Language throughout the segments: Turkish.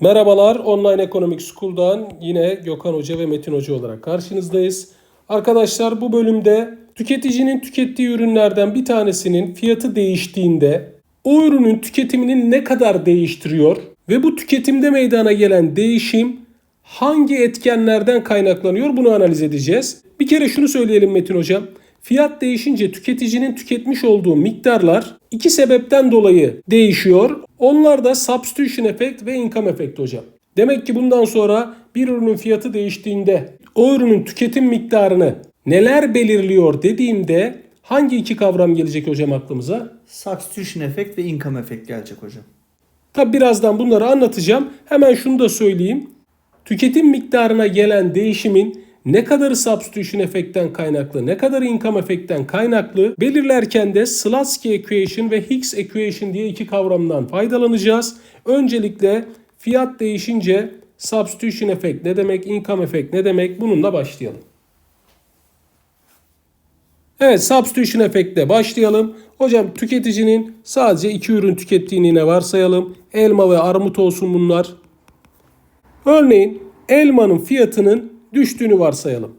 Merhabalar, Online Economic School'dan yine Gökhan Hoca ve Metin Hoca olarak karşınızdayız. Arkadaşlar bu bölümde tüketicinin tükettiği ürünlerden bir tanesinin fiyatı değiştiğinde o ürünün tüketiminin ne kadar değiştiriyor ve bu tüketimde meydana gelen değişim hangi etkenlerden kaynaklanıyor bunu analiz edeceğiz. Bir kere şunu söyleyelim Metin Hocam. Fiyat değişince tüketicinin tüketmiş olduğu miktarlar iki sebepten dolayı değişiyor. Onlar da substitution effect ve income effect hocam. Demek ki bundan sonra bir ürünün fiyatı değiştiğinde o ürünün tüketim miktarını neler belirliyor dediğimde hangi iki kavram gelecek hocam aklımıza? Substitution effect ve income effect gelecek hocam. Tabi birazdan bunları anlatacağım. Hemen şunu da söyleyeyim. Tüketim miktarına gelen değişimin ne kadarı substitution efektten kaynaklı, ne kadarı income efektten kaynaklı belirlerken de Slutsky equation ve Hicks equation diye iki kavramdan faydalanacağız. Öncelikle fiyat değişince substitution effect ne demek, income effect ne demek bununla başlayalım. Evet substitution efektle başlayalım. Hocam tüketicinin sadece iki ürün tükettiğini yine varsayalım. Elma ve armut olsun bunlar. Örneğin elmanın fiyatının düştüğünü varsayalım.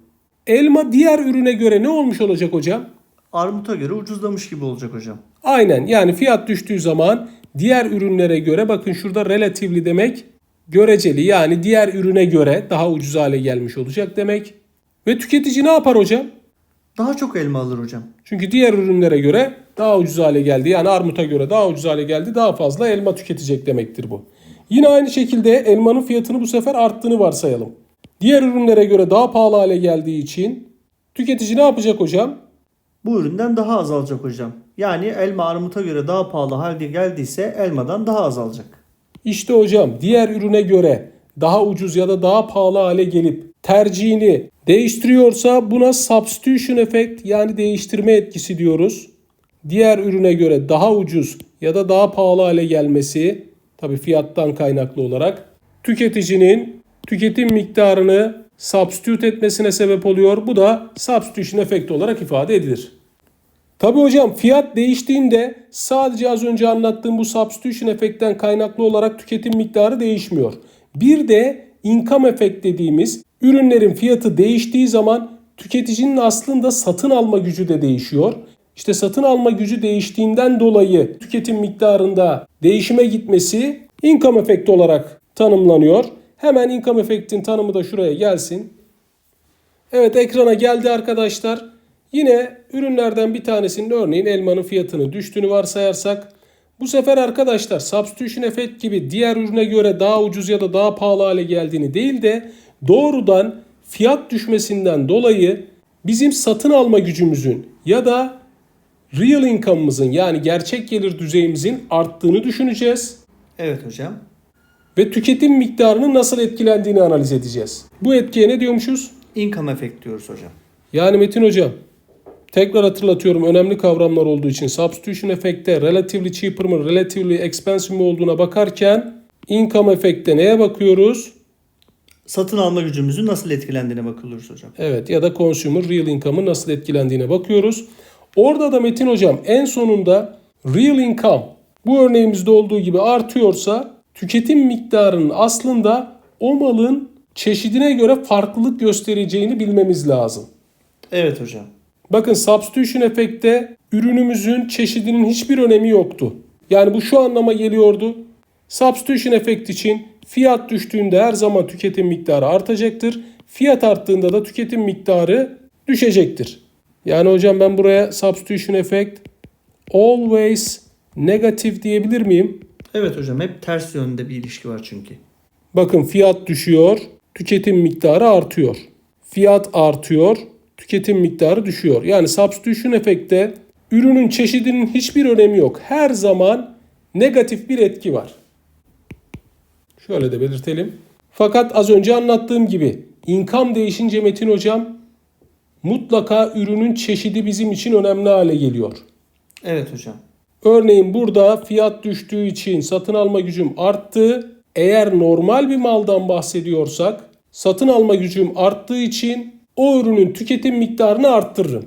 Elma diğer ürüne göre ne olmuş olacak hocam? Armut'a göre ucuzlamış gibi olacak hocam. Aynen yani fiyat düştüğü zaman diğer ürünlere göre bakın şurada relatively demek göreceli yani diğer ürüne göre daha ucuz hale gelmiş olacak demek. Ve tüketici ne yapar hocam? Daha çok elma alır hocam. Çünkü diğer ürünlere göre daha ucuz hale geldi. Yani armuta göre daha ucuz hale geldi. Daha fazla elma tüketecek demektir bu. Yine aynı şekilde elmanın fiyatını bu sefer arttığını varsayalım. Diğer ürünlere göre daha pahalı hale geldiği için tüketici ne yapacak hocam? Bu üründen daha az alacak hocam. Yani elma armuta göre daha pahalı halde geldiyse elmadan daha az alacak. İşte hocam diğer ürüne göre daha ucuz ya da daha pahalı hale gelip tercihini değiştiriyorsa buna substitution effect yani değiştirme etkisi diyoruz. Diğer ürüne göre daha ucuz ya da daha pahalı hale gelmesi tabi fiyattan kaynaklı olarak tüketicinin tüketim miktarını substitute etmesine sebep oluyor. Bu da substitution effect olarak ifade edilir. Tabi hocam fiyat değiştiğinde sadece az önce anlattığım bu substitution efektten kaynaklı olarak tüketim miktarı değişmiyor. Bir de income effect dediğimiz ürünlerin fiyatı değiştiği zaman tüketicinin aslında satın alma gücü de değişiyor. İşte satın alma gücü değiştiğinden dolayı tüketim miktarında değişime gitmesi income effect olarak tanımlanıyor. Hemen income effect'in tanımı da şuraya gelsin. Evet ekrana geldi arkadaşlar. Yine ürünlerden bir tanesinin örneğin elmanın fiyatını düştüğünü varsayarsak bu sefer arkadaşlar substitution effect gibi diğer ürüne göre daha ucuz ya da daha pahalı hale geldiğini değil de doğrudan fiyat düşmesinden dolayı bizim satın alma gücümüzün ya da real income'ımızın yani gerçek gelir düzeyimizin arttığını düşüneceğiz Evet hocam. Ve tüketim miktarının nasıl etkilendiğini analiz edeceğiz. Bu etkiye ne diyormuşuz? Income effect diyoruz hocam. Yani Metin Hocam tekrar hatırlatıyorum önemli kavramlar olduğu için substitution effect'te relatively cheaper mı relatively expensive mi olduğuna bakarken income effect'te neye bakıyoruz? Satın alma gücümüzün nasıl etkilendiğine bakılıyoruz hocam. Evet ya da consumer real income'ın nasıl etkilendiğine bakıyoruz. Orada da Metin Hocam en sonunda real income bu örneğimizde olduğu gibi artıyorsa tüketim miktarının aslında o malın çeşidine göre farklılık göstereceğini bilmemiz lazım. Evet hocam. Bakın substitution efekte ürünümüzün çeşidinin hiçbir önemi yoktu. Yani bu şu anlama geliyordu. Substitution efekt için fiyat düştüğünde her zaman tüketim miktarı artacaktır. Fiyat arttığında da tüketim miktarı düşecektir. Yani hocam ben buraya substitution effect always negative diyebilir miyim? Evet hocam hep ters yönde bir ilişki var çünkü. Bakın fiyat düşüyor, tüketim miktarı artıyor. Fiyat artıyor, tüketim miktarı düşüyor. Yani substitution efekte ürünün çeşidinin hiçbir önemi yok. Her zaman negatif bir etki var. Şöyle de belirtelim. Fakat az önce anlattığım gibi income değişince Metin hocam mutlaka ürünün çeşidi bizim için önemli hale geliyor. Evet hocam. Örneğin burada fiyat düştüğü için satın alma gücüm arttı. Eğer normal bir maldan bahsediyorsak satın alma gücüm arttığı için o ürünün tüketim miktarını arttırırım.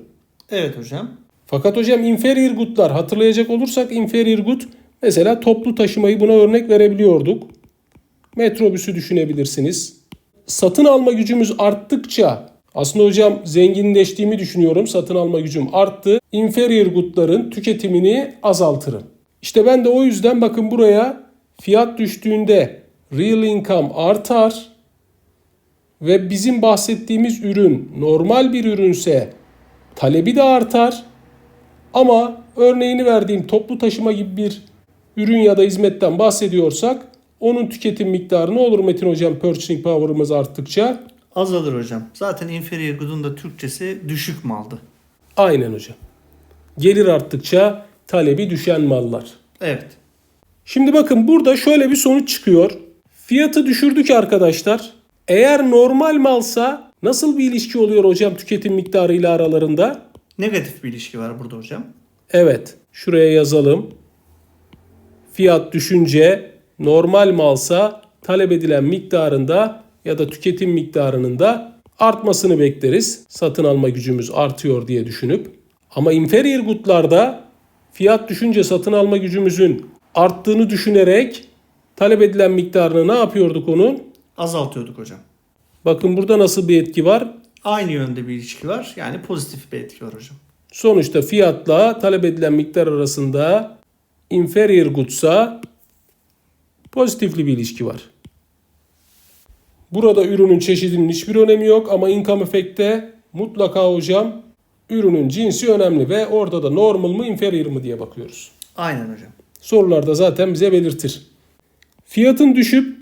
Evet hocam. Fakat hocam inferior good'lar hatırlayacak olursak inferior good mesela toplu taşımayı buna örnek verebiliyorduk. metrobüsü düşünebilirsiniz. Satın alma gücümüz arttıkça aslında hocam zenginleştiğimi düşünüyorum. Satın alma gücüm arttı. Inferior good'ların tüketimini azaltırım. İşte ben de o yüzden bakın buraya fiyat düştüğünde real income artar ve bizim bahsettiğimiz ürün normal bir ürünse talebi de artar. Ama örneğini verdiğim toplu taşıma gibi bir ürün ya da hizmetten bahsediyorsak onun tüketim miktarı ne olur Metin Hocam purchasing power'ımız arttıkça? Azalır hocam. Zaten inferior good'un da Türkçesi düşük maldı. Aynen hocam. Gelir arttıkça talebi düşen mallar. Evet. Şimdi bakın burada şöyle bir sonuç çıkıyor. Fiyatı düşürdük arkadaşlar. Eğer normal malsa nasıl bir ilişki oluyor hocam tüketim miktarı ile aralarında? Negatif bir ilişki var burada hocam. Evet, şuraya yazalım. Fiyat düşünce normal malsa talep edilen miktarında ya da tüketim miktarının da artmasını bekleriz. Satın alma gücümüz artıyor diye düşünüp. Ama inferior good'larda fiyat düşünce satın alma gücümüzün arttığını düşünerek talep edilen miktarını ne yapıyorduk onun? Azaltıyorduk hocam. Bakın burada nasıl bir etki var? Aynı yönde bir ilişki var. Yani pozitif bir etki var hocam. Sonuçta fiyatla talep edilen miktar arasında inferior goods'a pozitifli bir ilişki var. Burada ürünün çeşidinin hiçbir önemi yok ama income effect'te mutlaka hocam ürünün cinsi önemli ve orada da normal mı inferior mı diye bakıyoruz. Aynen hocam. Sorularda zaten bize belirtir. Fiyatın düşüp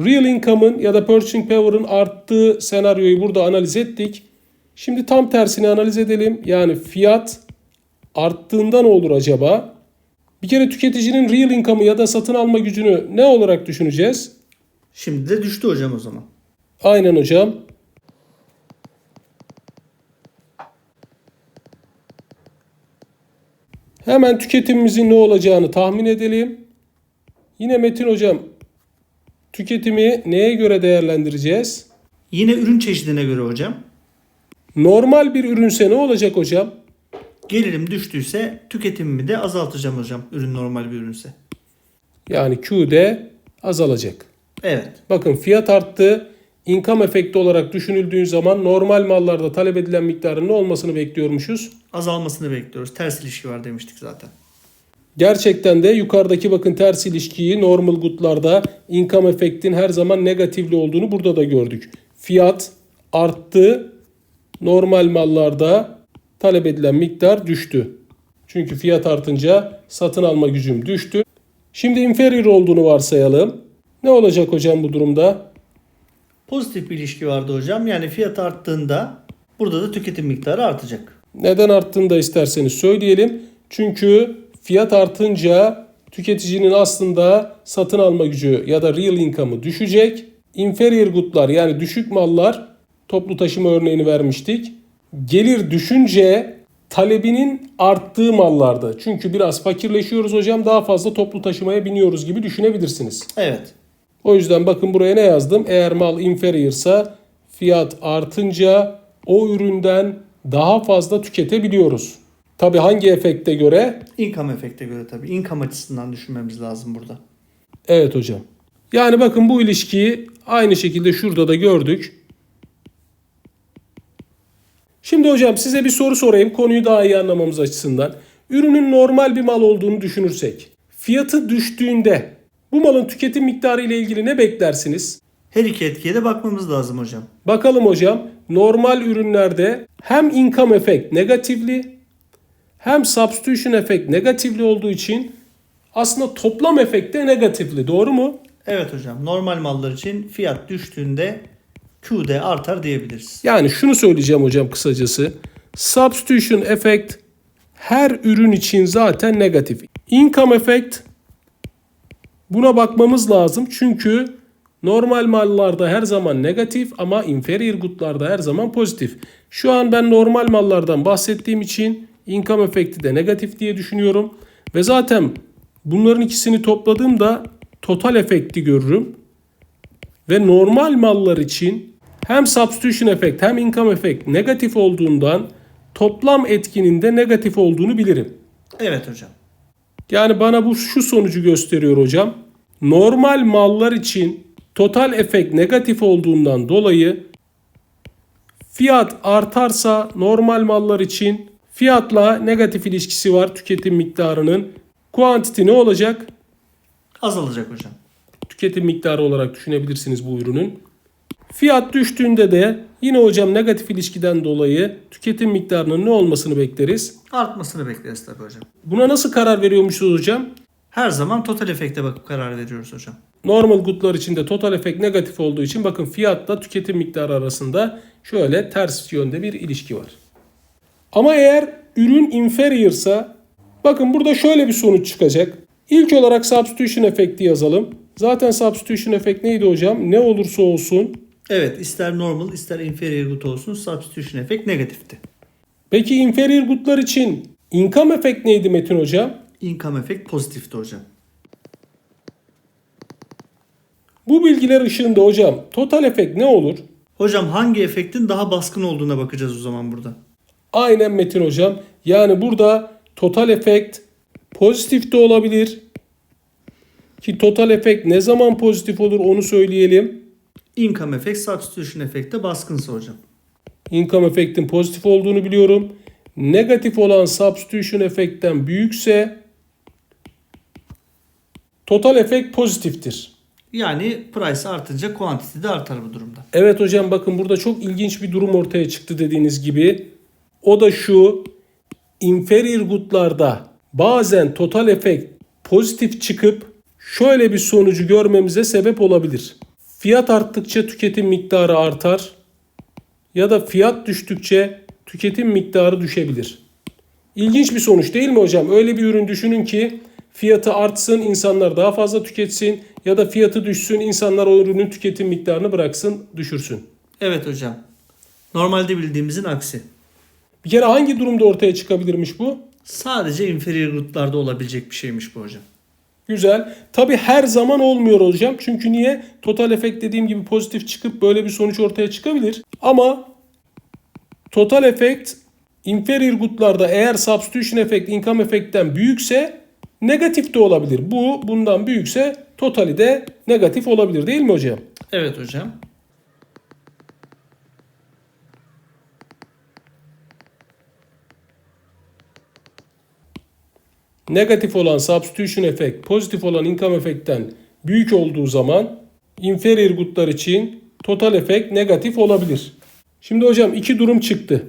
real income'ın ya da purchasing power'ın arttığı senaryoyu burada analiz ettik. Şimdi tam tersini analiz edelim. Yani fiyat arttığında ne olur acaba? Bir kere tüketicinin real income'ı ya da satın alma gücünü ne olarak düşüneceğiz? Şimdi de düştü hocam o zaman. Aynen hocam. Hemen tüketimimizin ne olacağını tahmin edelim. Yine Metin hocam tüketimi neye göre değerlendireceğiz? Yine ürün çeşidine göre hocam. Normal bir ürünse ne olacak hocam? Gelirim düştüyse tüketimimi de azaltacağım hocam. Ürün normal bir ürünse. Yani Q'de azalacak. Evet. Bakın fiyat arttı. Income efekti olarak düşünüldüğü zaman normal mallarda talep edilen miktarın ne olmasını bekliyormuşuz? Azalmasını bekliyoruz. Ters ilişki var demiştik zaten. Gerçekten de yukarıdaki bakın ters ilişkiyi normal good'larda income efektin her zaman negatifli olduğunu burada da gördük. Fiyat arttı. Normal mallarda talep edilen miktar düştü. Çünkü fiyat artınca satın alma gücüm düştü. Şimdi inferior olduğunu varsayalım. Ne olacak hocam bu durumda? Pozitif bir ilişki vardı hocam. Yani fiyat arttığında burada da tüketim miktarı artacak. Neden arttığını da isterseniz söyleyelim. Çünkü fiyat artınca tüketicinin aslında satın alma gücü ya da real income'ı düşecek. Inferior good'lar yani düşük mallar toplu taşıma örneğini vermiştik. Gelir düşünce talebinin arttığı mallarda. Çünkü biraz fakirleşiyoruz hocam daha fazla toplu taşımaya biniyoruz gibi düşünebilirsiniz. Evet. O yüzden bakın buraya ne yazdım? Eğer mal inferior'sa fiyat artınca o üründen daha fazla tüketebiliyoruz. Tabi hangi efekte göre? Income efekte göre tabii. Income açısından düşünmemiz lazım burada. Evet hocam. Yani bakın bu ilişkiyi aynı şekilde şurada da gördük. Şimdi hocam size bir soru sorayım konuyu daha iyi anlamamız açısından. Ürünün normal bir mal olduğunu düşünürsek, fiyatı düştüğünde bu malın tüketim miktarı ile ilgili ne beklersiniz? Her iki etkiye de bakmamız lazım hocam. Bakalım hocam normal ürünlerde hem income effect negatifli hem substitution effect negatifli olduğu için aslında toplam efekt de negatifli. Doğru mu? Evet hocam. Normal mallar için fiyat düştüğünde Q'de artar diyebiliriz. Yani şunu söyleyeceğim hocam kısacası. Substitution effect her ürün için zaten negatif. Income effect buna bakmamız lazım. Çünkü normal mallarda her zaman negatif ama inferior good'larda her zaman pozitif. Şu an ben normal mallardan bahsettiğim için income effect'i de negatif diye düşünüyorum. Ve zaten bunların ikisini topladığımda total efekti görürüm. Ve normal mallar için hem substitution effect hem income effect negatif olduğundan toplam etkinin de negatif olduğunu bilirim. Evet hocam. Yani bana bu şu sonucu gösteriyor hocam. Normal mallar için total efekt negatif olduğundan dolayı fiyat artarsa normal mallar için fiyatla negatif ilişkisi var tüketim miktarının. Quantity ne olacak? Azalacak hocam. Tüketim miktarı olarak düşünebilirsiniz bu ürünün. Fiyat düştüğünde de yine hocam negatif ilişkiden dolayı tüketim miktarının ne olmasını bekleriz. Artmasını bekleriz tabii hocam. Buna nasıl karar veriyormuşuz hocam? Her zaman total efekte bakıp karar veriyoruz hocam. Normal good'lar için de total efekt negatif olduğu için bakın fiyatla tüketim miktarı arasında şöyle ters yönde bir ilişki var. Ama eğer ürün inferior'sa bakın burada şöyle bir sonuç çıkacak. İlk olarak substitution efekti yazalım. Zaten substitution efekt neydi hocam? Ne olursa olsun. Evet ister normal ister inferior good olsun substitution efekt negatifti. Peki inferior good'lar için income efekt neydi Metin hocam? Income efekt pozitifti hocam. Bu bilgiler ışığında hocam total efekt ne olur? Hocam hangi efektin daha baskın olduğuna bakacağız o zaman burada. Aynen Metin hocam. Yani burada total efekt pozitif de olabilir. Ki total efekt ne zaman pozitif olur onu söyleyelim. Income efekt substitution efekte baskınsa hocam. Income efektin pozitif olduğunu biliyorum. Negatif olan substitution efektten büyükse total efekt pozitiftir. Yani price artınca quantity de artar bu durumda. Evet hocam bakın burada çok ilginç bir durum ortaya çıktı dediğiniz gibi. O da şu. Inferior good'larda bazen total efekt pozitif çıkıp şöyle bir sonucu görmemize sebep olabilir. Fiyat arttıkça tüketim miktarı artar ya da fiyat düştükçe tüketim miktarı düşebilir. İlginç bir sonuç değil mi hocam? Öyle bir ürün düşünün ki fiyatı artsın, insanlar daha fazla tüketsin ya da fiyatı düşsün, insanlar o ürünün tüketim miktarını bıraksın, düşürsün. Evet hocam. Normalde bildiğimizin aksi. Bir kere hangi durumda ortaya çıkabilirmiş bu? Sadece inferior good'larda olabilecek bir şeymiş bu hocam. Güzel. Tabi her zaman olmuyor hocam. Çünkü niye? Total efekt dediğim gibi pozitif çıkıp böyle bir sonuç ortaya çıkabilir. Ama total efekt inferior good'larda eğer substitution efekt income efektten büyükse negatif de olabilir. Bu bundan büyükse totali de negatif olabilir değil mi hocam? Evet hocam. Negatif olan substitution efekt, pozitif olan income efektten büyük olduğu zaman inferior good'lar için total efekt negatif olabilir. Şimdi hocam iki durum çıktı.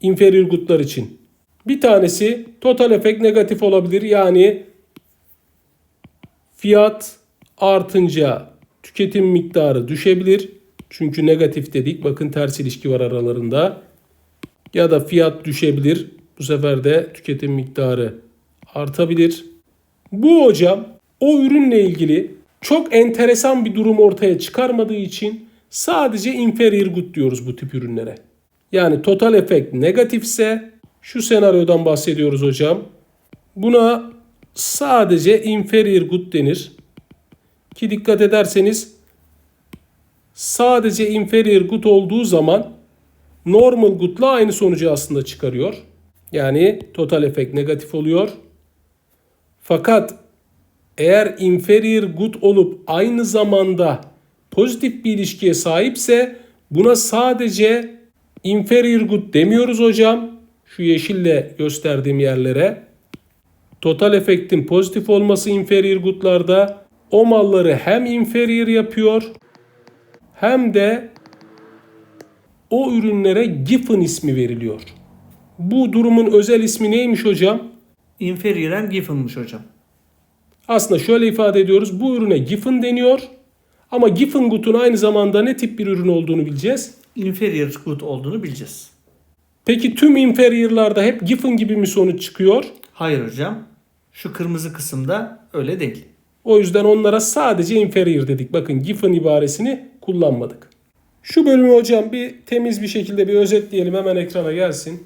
Inferior good'lar için. Bir tanesi total efekt negatif olabilir. Yani fiyat artınca tüketim miktarı düşebilir. Çünkü negatif dedik. Bakın ters ilişki var aralarında. Ya da fiyat düşebilir. Bu sefer de tüketim miktarı artabilir. Bu hocam o ürünle ilgili çok enteresan bir durum ortaya çıkarmadığı için sadece inferior good diyoruz bu tip ürünlere. Yani total efekt negatifse şu senaryodan bahsediyoruz hocam. Buna sadece inferior good denir. Ki dikkat ederseniz sadece inferior good olduğu zaman normal good'la aynı sonucu aslında çıkarıyor. Yani total efekt negatif oluyor. Fakat eğer inferior good olup aynı zamanda pozitif bir ilişkiye sahipse buna sadece inferior good demiyoruz hocam. Şu yeşille gösterdiğim yerlere. Total efektin pozitif olması inferior good'larda o malları hem inferior yapıyor hem de o ürünlere giffen ismi veriliyor. Bu durumun özel ismi neymiş hocam? Inferior and giften'mış hocam. Aslında şöyle ifade ediyoruz. Bu ürüne giffen deniyor. Ama giffen good'un aynı zamanda ne tip bir ürün olduğunu bileceğiz. Inferior good olduğunu bileceğiz. Peki tüm inferior'larda hep giffen gibi mi sonuç çıkıyor? Hayır hocam. Şu kırmızı kısımda öyle değil. O yüzden onlara sadece inferior dedik. Bakın giffen ibaresini kullanmadık. Şu bölümü hocam bir temiz bir şekilde bir özetleyelim. Hemen ekrana gelsin.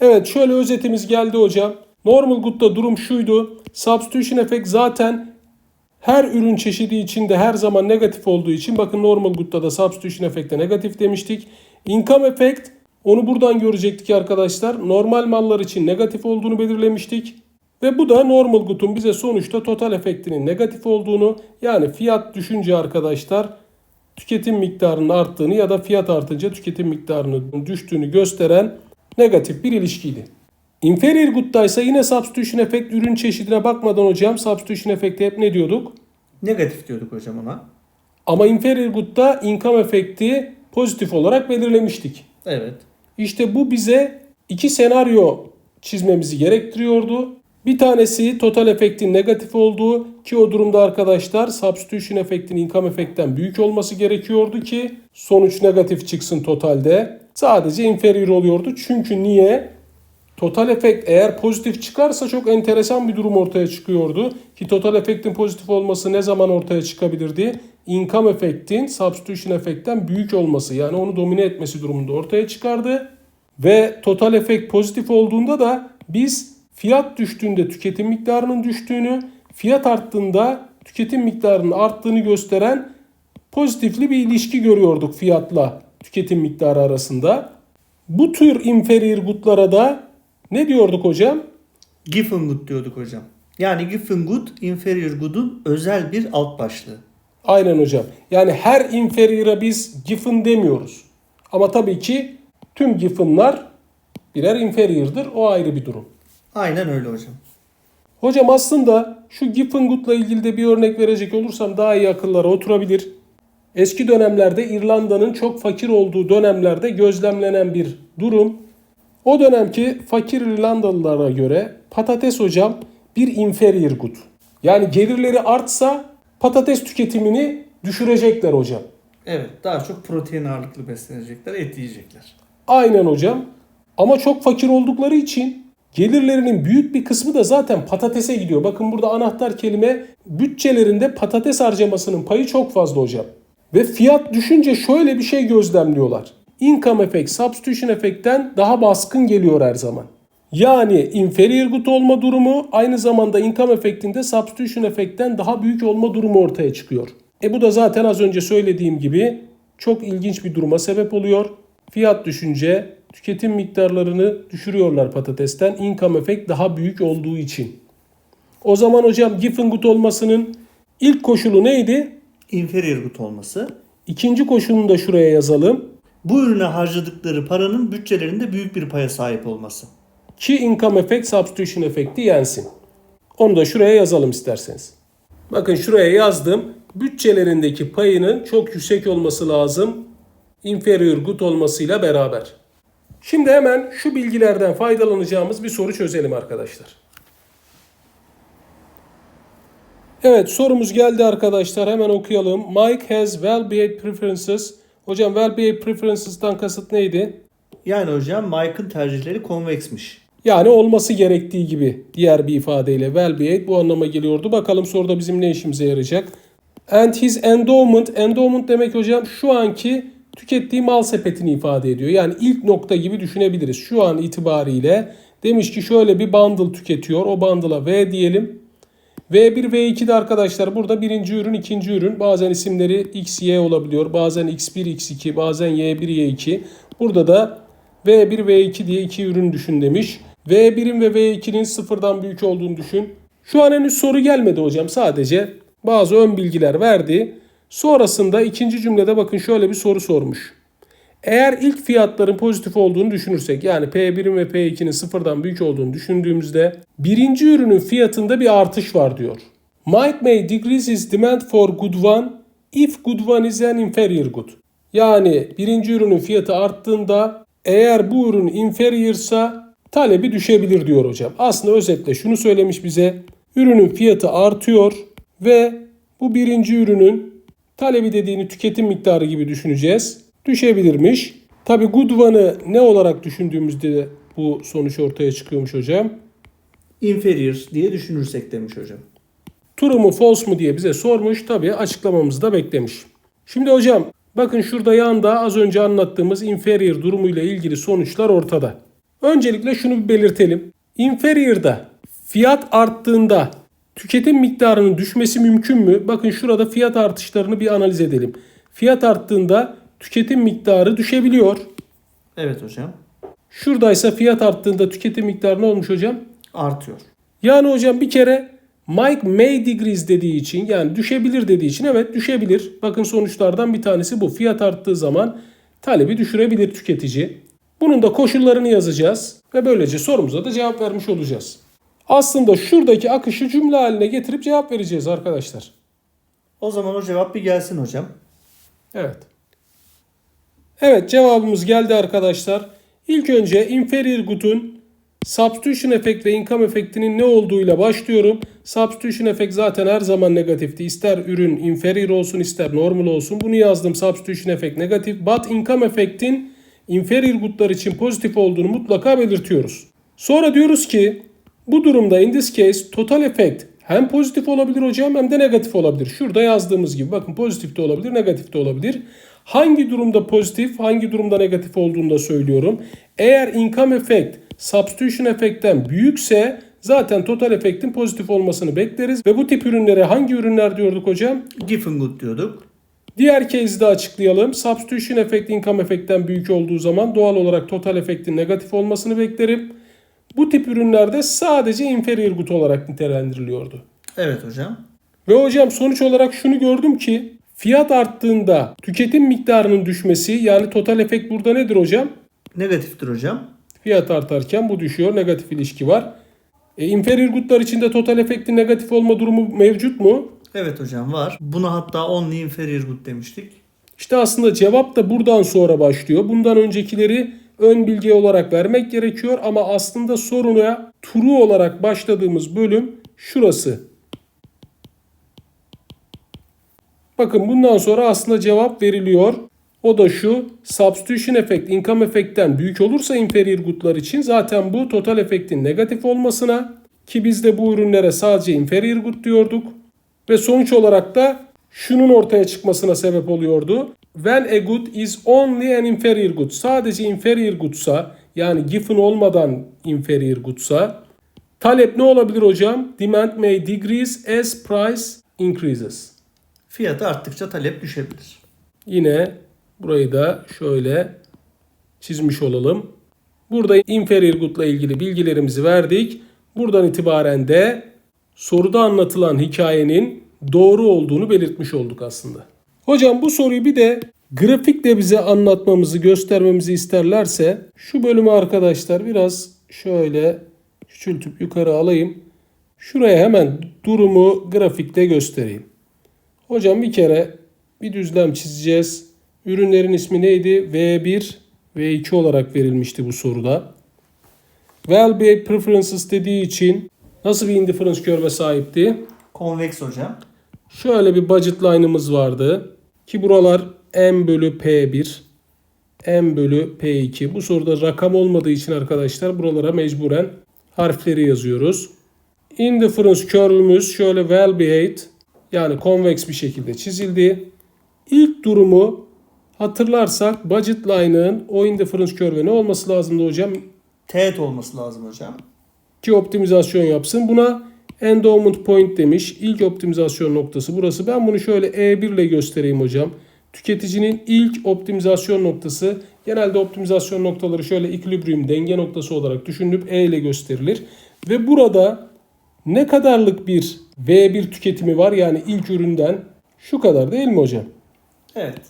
Evet şöyle özetimiz geldi hocam. Normal good'da durum şuydu. Substitution effect zaten her ürün çeşidi içinde her zaman negatif olduğu için bakın normal good'da da substitution effect'e negatif demiştik. Income effect onu buradan görecektik arkadaşlar. Normal mallar için negatif olduğunu belirlemiştik. Ve bu da normal good'un bize sonuçta total efektinin negatif olduğunu yani fiyat düşünce arkadaşlar tüketim miktarının arttığını ya da fiyat artınca tüketim miktarının düştüğünü gösteren negatif bir ilişkiydi. Inferior good'da ise yine substitution efekt ürün çeşidine bakmadan hocam substitution efekti hep ne diyorduk? Negatif diyorduk hocam ona. Ama inferior good'da income efekti pozitif olarak belirlemiştik. Evet. İşte bu bize iki senaryo çizmemizi gerektiriyordu. Bir tanesi total efektin negatif olduğu ki o durumda arkadaşlar substitution efektin income efektten büyük olması gerekiyordu ki sonuç negatif çıksın totalde. Sadece inferior oluyordu. Çünkü niye? Total efekt eğer pozitif çıkarsa çok enteresan bir durum ortaya çıkıyordu. Ki total efektin pozitif olması ne zaman ortaya çıkabilirdi? Income efektin substitution efektten büyük olması yani onu domine etmesi durumunda ortaya çıkardı. Ve total efekt pozitif olduğunda da biz fiyat düştüğünde tüketim miktarının düştüğünü, fiyat arttığında tüketim miktarının arttığını gösteren pozitifli bir ilişki görüyorduk fiyatla tüketim miktarı arasında. Bu tür inferior good'lara da ne diyorduk hocam? Giffen good diyorduk hocam. Yani Giffen good, inferior good'un özel bir alt başlığı. Aynen hocam. Yani her inferior'a biz giffen demiyoruz. Ama tabii ki tüm giffen'lar birer inferior'dır. O ayrı bir durum. Aynen öyle hocam. Hocam aslında şu Giffen Good'la ilgili de bir örnek verecek olursam daha iyi akıllara oturabilir. Eski dönemlerde İrlanda'nın çok fakir olduğu dönemlerde gözlemlenen bir durum. O dönemki fakir İrlandalılara göre patates hocam bir inferior good. Yani gelirleri artsa patates tüketimini düşürecekler hocam. Evet, daha çok protein ağırlıklı beslenecekler, et yiyecekler. Aynen hocam. Ama çok fakir oldukları için gelirlerinin büyük bir kısmı da zaten patatese gidiyor. Bakın burada anahtar kelime bütçelerinde patates harcamasının payı çok fazla hocam. Ve fiyat düşünce şöyle bir şey gözlemliyorlar. Income effect, substitution effect'ten daha baskın geliyor her zaman. Yani inferior good olma durumu aynı zamanda income effect'inde substitution effect'ten daha büyük olma durumu ortaya çıkıyor. E bu da zaten az önce söylediğim gibi çok ilginç bir duruma sebep oluyor. Fiyat düşünce tüketim miktarlarını düşürüyorlar patatesten. Income effect daha büyük olduğu için. O zaman hocam Giffen good olmasının ilk koşulu neydi? Inferior good olması. İkinci koşulunu da şuraya yazalım. Bu ürüne harcadıkları paranın bütçelerinde büyük bir paya sahip olması. Ki income effect substitution efekti yensin. Onu da şuraya yazalım isterseniz. Bakın şuraya yazdım. Bütçelerindeki payının çok yüksek olması lazım. Inferior good olmasıyla beraber. Şimdi hemen şu bilgilerden faydalanacağımız bir soru çözelim arkadaşlar. Evet sorumuz geldi arkadaşlar. Hemen okuyalım. Mike has well-behaved preferences. Hocam well-behaved preferences'tan kasıt neydi? Yani hocam Mike'ın tercihleri konveksmiş. Yani olması gerektiği gibi diğer bir ifadeyle well-behaved bu anlama geliyordu. Bakalım soruda bizim ne işimize yarayacak. And his endowment, endowment demek hocam şu anki tükettiği mal sepetini ifade ediyor. Yani ilk nokta gibi düşünebiliriz. Şu an itibariyle demiş ki şöyle bir bundle tüketiyor. O bundle'a V diyelim. V1, V2'de arkadaşlar burada birinci ürün, ikinci ürün. Bazen isimleri X, Y olabiliyor. Bazen X1, X2, bazen Y1, Y2. Burada da V1, V2 diye iki ürün düşün demiş. V1'in ve V2'nin sıfırdan büyük olduğunu düşün. Şu an henüz soru gelmedi hocam. Sadece bazı ön bilgiler verdi. Sonrasında ikinci cümlede bakın şöyle bir soru sormuş. Eğer ilk fiyatların pozitif olduğunu düşünürsek yani P1'in ve P2'nin sıfırdan büyük olduğunu düşündüğümüzde birinci ürünün fiyatında bir artış var diyor. Might may decrease his demand for good one if good one is an inferior good. Yani birinci ürünün fiyatı arttığında eğer bu ürün inferiorsa talebi düşebilir diyor hocam. Aslında özetle şunu söylemiş bize. Ürünün fiyatı artıyor ve bu birinci ürünün talebi dediğini tüketim miktarı gibi düşüneceğiz. Düşebilirmiş. Tabi good one'ı ne olarak düşündüğümüzde bu sonuç ortaya çıkıyormuş hocam. Inferior diye düşünürsek demiş hocam. True mu false mu diye bize sormuş. Tabi açıklamamızı da beklemiş. Şimdi hocam bakın şurada yanda az önce anlattığımız inferior durumuyla ilgili sonuçlar ortada. Öncelikle şunu bir belirtelim. Inferior'da fiyat arttığında tüketim miktarının düşmesi mümkün mü? Bakın şurada fiyat artışlarını bir analiz edelim. Fiyat arttığında tüketim miktarı düşebiliyor. Evet hocam. Şuradaysa fiyat arttığında tüketim miktarı ne olmuş hocam? Artıyor. Yani hocam bir kere Mike may decrease dediği için yani düşebilir dediği için evet düşebilir. Bakın sonuçlardan bir tanesi bu. Fiyat arttığı zaman talebi düşürebilir tüketici. Bunun da koşullarını yazacağız ve böylece sorumuza da cevap vermiş olacağız. Aslında şuradaki akışı cümle haline getirip cevap vereceğiz arkadaşlar. O zaman o cevap bir gelsin hocam. Evet. Evet cevabımız geldi arkadaşlar. İlk önce inferior good'un substitution effect ve income efektinin ne olduğuyla başlıyorum. Substitution effect zaten her zaman negatifti. İster ürün inferior olsun ister normal olsun. Bunu yazdım. Substitution effect negatif. But income effect'in inferior good'lar için pozitif olduğunu mutlaka belirtiyoruz. Sonra diyoruz ki bu durumda in this case total effect hem pozitif olabilir hocam hem de negatif olabilir. Şurada yazdığımız gibi bakın pozitif de olabilir negatif de olabilir. Hangi durumda pozitif hangi durumda negatif olduğunu da söylüyorum. Eğer income effect substitution effect'ten büyükse zaten total effect'in pozitif olmasını bekleriz. Ve bu tip ürünlere hangi ürünler diyorduk hocam? Giffen good diyorduk. Diğer case'i de açıklayalım. Substitution effect income effect'ten büyük olduğu zaman doğal olarak total effect'in negatif olmasını beklerim. Bu tip ürünlerde sadece inferior good olarak nitelendiriliyordu. Evet hocam. Ve hocam sonuç olarak şunu gördüm ki fiyat arttığında tüketim miktarının düşmesi yani total efekt burada nedir hocam? Negatiftir hocam. Fiyat artarken bu düşüyor. Negatif ilişki var. E, inferior good'lar içinde total efektin negatif olma durumu mevcut mu? Evet hocam var. Buna hatta only inferior good demiştik. İşte aslında cevap da buradan sonra başlıyor. Bundan öncekileri ön bilgi olarak vermek gerekiyor ama aslında soruna true olarak başladığımız bölüm şurası. Bakın bundan sonra aslında cevap veriliyor. O da şu. Substitution effect income effect'ten büyük olursa inferior good'lar için zaten bu total efektin negatif olmasına ki biz de bu ürünlere sadece inferior good diyorduk. Ve sonuç olarak da şunun ortaya çıkmasına sebep oluyordu. When a good is only an inferior good. Sadece inferior goodsa yani given olmadan inferior goodsa talep ne olabilir hocam? Demand may decrease as price increases. Fiyatı arttıkça talep düşebilir. Yine burayı da şöyle çizmiş olalım. Burada inferior good'la ilgili bilgilerimizi verdik. Buradan itibaren de soruda anlatılan hikayenin doğru olduğunu belirtmiş olduk aslında. Hocam bu soruyu bir de grafikle bize anlatmamızı, göstermemizi isterlerse şu bölümü arkadaşlar biraz şöyle küçültüp yukarı alayım. Şuraya hemen durumu grafikte göstereyim. Hocam bir kere bir düzlem çizeceğiz. Ürünlerin ismi neydi? V1, V2 olarak verilmişti bu soruda. Well behaved preferences dediği için nasıl bir indifference curve sahipti? Convex hocam. Şöyle bir budget line'ımız vardı. Ki buralar M bölü P1, M bölü P2. Bu soruda rakam olmadığı için arkadaşlar buralara mecburen harfleri yazıyoruz. Indifference curve'ümüz şöyle well behaved yani convex bir şekilde çizildi. İlk durumu hatırlarsak budget line'ın o indifference curve ne olması lazımdı hocam? Teğet olması lazım hocam. ki optimizasyon yapsın. Buna endowment point demiş. İlk optimizasyon noktası burası. Ben bunu şöyle E1 ile göstereyim hocam. Tüketicinin ilk optimizasyon noktası genelde optimizasyon noktaları şöyle equilibrium denge noktası olarak düşünülüp E ile gösterilir. Ve burada ne kadarlık bir V1 tüketimi var yani ilk üründen şu kadar değil mi hocam? Evet.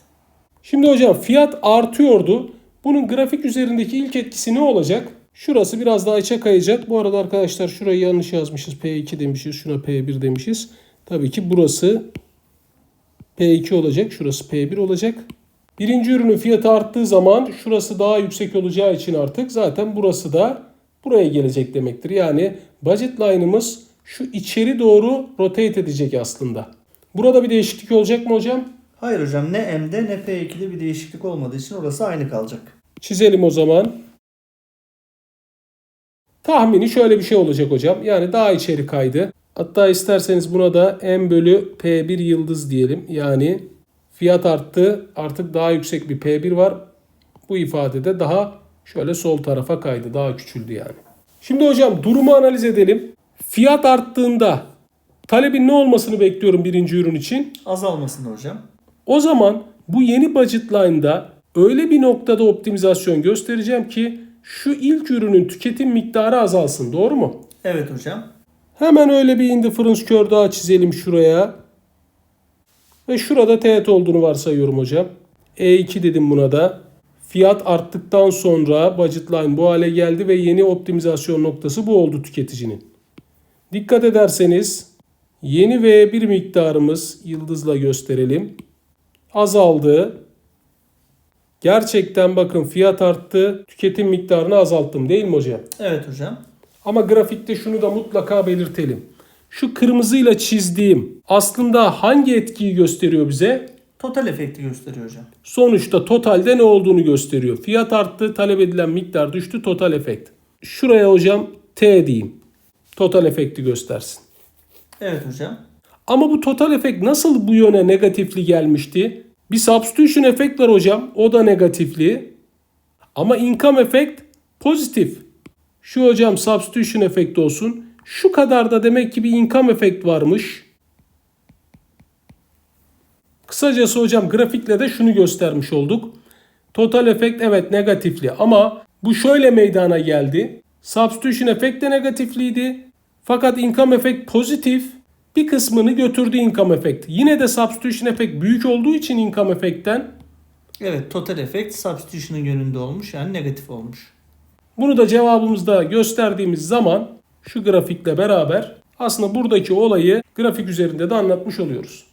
Şimdi hocam fiyat artıyordu. Bunun grafik üzerindeki ilk etkisi ne olacak? Şurası biraz daha içe kayacak. Bu arada arkadaşlar şurayı yanlış yazmışız. P2 demişiz. Şuna P1 demişiz. Tabii ki burası P2 olacak. Şurası P1 olacak. Birinci ürünün fiyatı arttığı zaman şurası daha yüksek olacağı için artık zaten burası da buraya gelecek demektir. Yani budget line'ımız şu içeri doğru rotate edecek aslında. Burada bir değişiklik olacak mı hocam? Hayır hocam ne M'de ne P2'de bir değişiklik olmadığı için orası aynı kalacak. Çizelim o zaman. Tahmini şöyle bir şey olacak hocam. Yani daha içeri kaydı. Hatta isterseniz buna da M bölü P1 yıldız diyelim. Yani fiyat arttı. Artık daha yüksek bir P1 var. Bu ifadede daha şöyle sol tarafa kaydı. Daha küçüldü yani. Şimdi hocam durumu analiz edelim. Fiyat arttığında talebin ne olmasını bekliyorum birinci ürün için? Azalmasın hocam. O zaman bu yeni budget line'da öyle bir noktada optimizasyon göstereceğim ki şu ilk ürünün tüketim miktarı azalsın. Doğru mu? Evet hocam. Hemen öyle bir indifference curve daha çizelim şuraya. Ve şurada teğet olduğunu varsayıyorum hocam. E2 dedim buna da. Fiyat arttıktan sonra budget line bu hale geldi ve yeni optimizasyon noktası bu oldu tüketicinin. Dikkat ederseniz yeni V1 miktarımız yıldızla gösterelim. Azaldı. Gerçekten bakın fiyat arttı. Tüketim miktarını azalttım değil mi hocam? Evet hocam. Ama grafikte şunu da mutlaka belirtelim. Şu kırmızıyla çizdiğim aslında hangi etkiyi gösteriyor bize? Total efekti gösteriyor hocam. Sonuçta totalde ne olduğunu gösteriyor. Fiyat arttı, talep edilen miktar düştü, total efekt. Şuraya hocam T diyeyim. Total efekti göstersin. Evet hocam. Ama bu total efekt nasıl bu yöne negatifli gelmişti? Bir substitution efekt var hocam. O da negatifli. Ama income efekt pozitif. Şu hocam substitution efekt olsun. Şu kadar da demek ki bir income efekt varmış. Kısacası hocam grafikle de şunu göstermiş olduk. Total efekt evet negatifli ama bu şöyle meydana geldi. Substitution efekt de negatifliydi. Fakat income efekt pozitif. Bir kısmını götürdü income efekt. Yine de substitution efekt büyük olduğu için income efektten Evet total efekt substitution'ın yönünde olmuş yani negatif olmuş. Bunu da cevabımızda gösterdiğimiz zaman şu grafikle beraber aslında buradaki olayı grafik üzerinde de anlatmış oluyoruz.